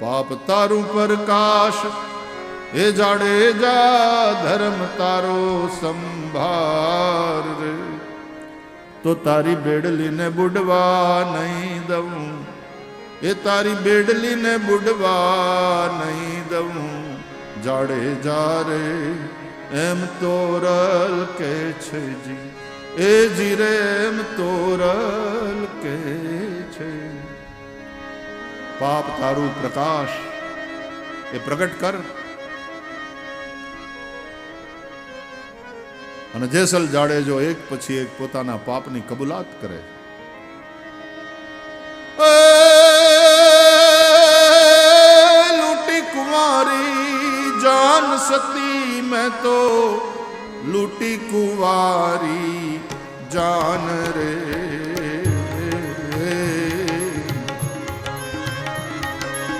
પાપ તારું પ્રકાશ. એ જાડે જા ધર્મ તારો સંભાર તો તારી બેડલીને બુડવા નહીં દઉં. એ તારી બેડલીને બુડવા નહીં દઉં. જાડેજા રે, એમ તોરલ કે છે જી. એ જીરે એમ તોરલ કે છે પાપ તારું પ્રકાશ. એ પ્રગટ કર. અને જેસલ જાડેજો એક પછી એક પોતાના પાપની કબૂલાત કરે. લૂટી કુંવારી જાન સતી મેં તો લૂટી કુંવારી જાન રે.